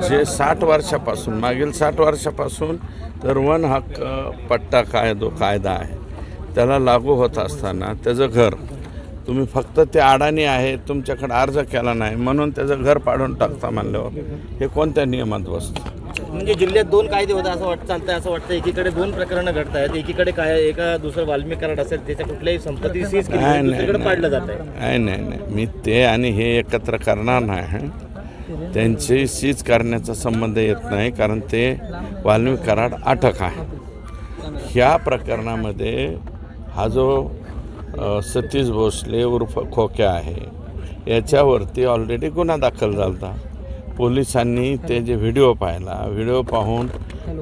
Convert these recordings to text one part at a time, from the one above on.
जे साठ वर्षापासून मागील साठ वर्षापासून तर वन हक्क पट्टा कायदो कायदा आहे. त्याला लागू होत असताना त्याचं घर तुम्ही फक्त ते अडाणी आहे तुमच्याकडे अर्ज केला नाही म्हणून त्याचं घर पाडून टाकता म्हणल्यावर हे कोणत्या नियमात बसतं? म्हणजे जिल्ह्यात दोन कायदे होते असं वाटतं चालतंय असं वाटतं एकीकडे दोन प्रकरणं घडत आहेत एकीकडे काय एका दुसरं वाल्मिक कराड असेल त्याच्या कुठल्याही संपत्ती सीज पाडलं जात नाही आहे नाही नाही. मी ते आणि हे एकत्र करणार नाही. त्यांची सीज करण्याचा संबंध येत नाही कारण ते वाल्मिक कराड अटक आहे. ह्या प्रकरणामध्ये हा जो सतीश भोसले उर्फ खोक्या आहे याच्यावरती ऑलरेडी गुन्हा दाखल झाला होता पोलिसांनी ते जे व्हिडिओ पाहिला व्हिडिओ पाहून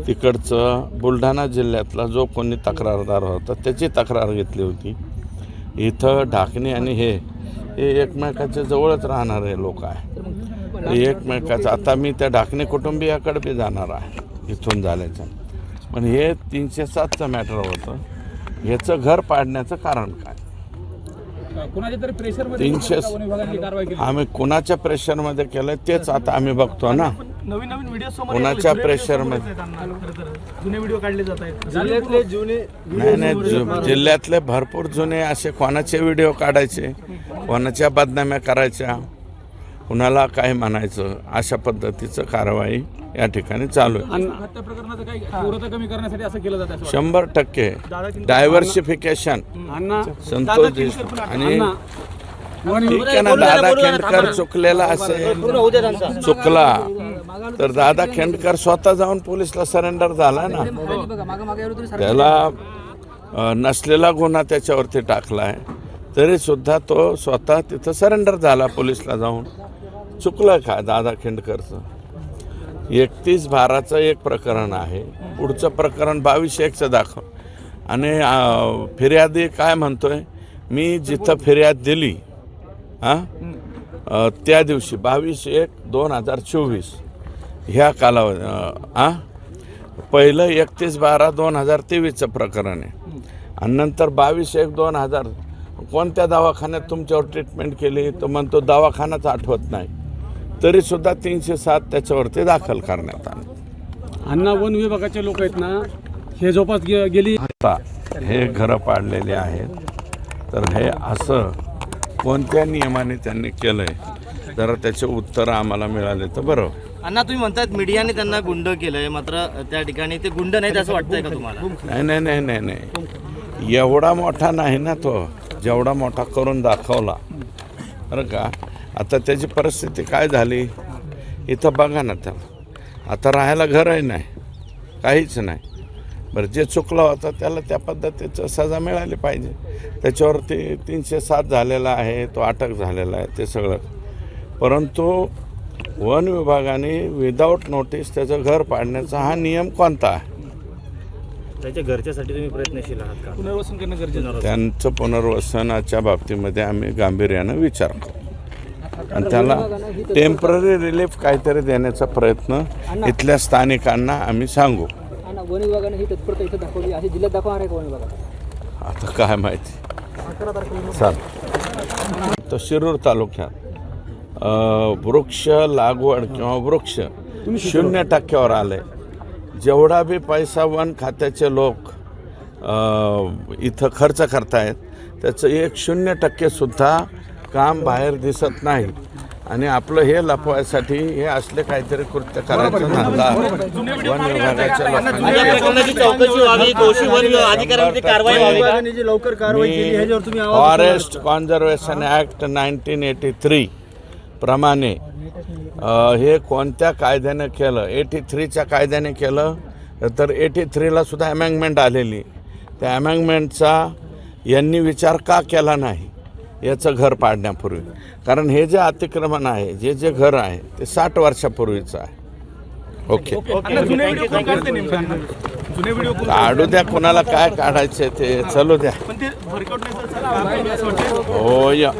तिकडचं बुलढाणा जिल्ह्यातला जो कोणी तक्रारदार होता त्याची तक्रार घेतली होती. इथं ढाकणे आणि हे हे एकमेकाच्या जवळच राहणारे लोक आहे. एकमेकाचं आता मी त्या ढाकणे कुटुंबियाकडे बी जाणार आहे इथून झाल्याचं पण हे तीनशे सातचं मॅटर होतं. याचं घर पाडण्याचं कारण काय? तीनशे वन विभागाने कारवाई केली. आम्ही कुणाच्या प्रेशरमध्ये केलं तेच आता आम्ही बघतो ना. नवीन नवीन व्हिडिओ समोर कुणाच्या प्रेशरमध्ये जुने व्हिडिओ काढले जात आहेत. जिल्ह्यातले जुने नाही नाही जिल्ह्यातले भरपूर जुने असे कोणाचे व्हिडिओ काढायचे कोणाच्या बदनाम्या करायच्या कुणाला काय म्हणायचं अशा पद्धतीचं कारवाई या ठिकाणी चालू आहे. हत्या प्रकरणाचं काही तीव्रता कमी करण्यासाठी असं केलं जातं असं शंभर टक्के. डायव्हर्सिफिकेशन संतोष देशमुख. आणि ठीक आहे ना दादा खेंडकर चुकलेला असेल. चुकला. तर दादा खेंडकर स्वतः जाऊन पोलिसला सरेंडर झाला ना. त्याला नसलेला गुन्हा त्याच्यावरती टाकला आहे तरीसुद्धा तो स्वतः तिथं सरेंडर झाला पोलिसला जाऊन. चुकलं का दादा खिंडकरचं? एकतीस बाराचं एक प्रकरण आहे. पुढचं प्रकरण बावीस एकचं दाखव. आणि फिर्यादी काय म्हणतोय? मी जिथं फिर्याद दिली हां? त्या दिवशी बावीस एक दोन हजार चोवीस ह्या कालावधी हां पहिलं एकतीस बारा दोन हजार तेवीसचं प्रकरण आहे. आणि नंतर बावीस एक दोन हजार कोणत्या दवाखान्यात तुमच्यावर ट्रीटमेंट केली तो म्हणतो दवाखानाच आठवत नाही. तरीसुद्धा तीनशे सात त्याच्यावरती दाखल करण्यात आलं. अण्णा वन विभागाचे लोक आहेत ना हे जोपास गे- गेली. आता हे घरं पाडलेले आहेत. तर हे असं कोणत्या नियमाने त्यांनी केलं आहे जरा त्याचे उत्तर आम्हाला मिळाले तर बरं. अण्णा तुम्ही म्हणतात मीडियाने त्यांना गुंड केलंय मात्र त्या ठिकाणी ते गुंड नाहीत असं वाटतंय का तुम्हाला? नाही नाही नाही नाही नाही. एवढा मोठा नाही ना तो. जेवढा मोठा करून दाखवला. बरं का? आता त्याची परिस्थिती काय झाली? इथं बघा ना त्याला आता राहायला घरही नाही. काहीच नाही. बरं जे चुकलं होतं त्याला त्या पद्धतीचं सजा मिळाली पाहिजे. त्याच्यावरती तीनशे सात झालेला आहे तो अटक झालेला आहे ते सगळं. परंतु वन विभागाने विदाऊट नोटीस त्याचं घर पाडण्याचा हा नियम कोणता? आहे त्याच्या घरच्यासाठी तुम्ही प्रयत्नशील आहात का? पुनर्वसन करणं गरजेचं आहे. त्यांचं पुनर्वसनाच्या बाबतीमध्ये आम्ही गांभीर्यानं विचार करू. आणि त्याला टेंपररी रिलीफ काहीतरी देण्याचा प्रयत्न इथल्या स्थानिकांना आम्ही सांगू. आणि वन विभागाने ही तत्परता इथं दाखवली आहे. जिल्ह्यात दाखवणार आहे का वन विभागात? आता काय माहिती? चाल तर शिरूर तालुक्यात अ, वृक्ष लागवड किंवा वृक्ष शून्य टक्क्यावर आले जेवढा बी पैसा वन खात्याचे लोक इथं खर्च करतायत त्याचं एक शून्य टक्केसुद्धा काम बाहेर दिसत नाही. आणि आपलं हे लपवायसाठी हे असले काहीतरी कृत्य करायचं धंदा. वन विभागाच्या forest conservation act nineteen eighty three. प्रमाणे हे कोणत्या कायद्यानं केलं एटी थ्रीच्या कायद्याने केलं तर एटी थ्रीला सुद्धा अमेंडमेंट आलेली त्या अमेंडमेंटचा यांनी विचार का केला नाही याचं घर पाडण्यापूर्वी कारण हे जे अतिक्रमण आहे जे जे घर आहे ते साठ वर्षापूर्वीचं आहे ओके काढू द्या कुणाला काय काढायचं ते चलू द्या. पण ते वर्कआउट नाही सर असं वाटतं हो या.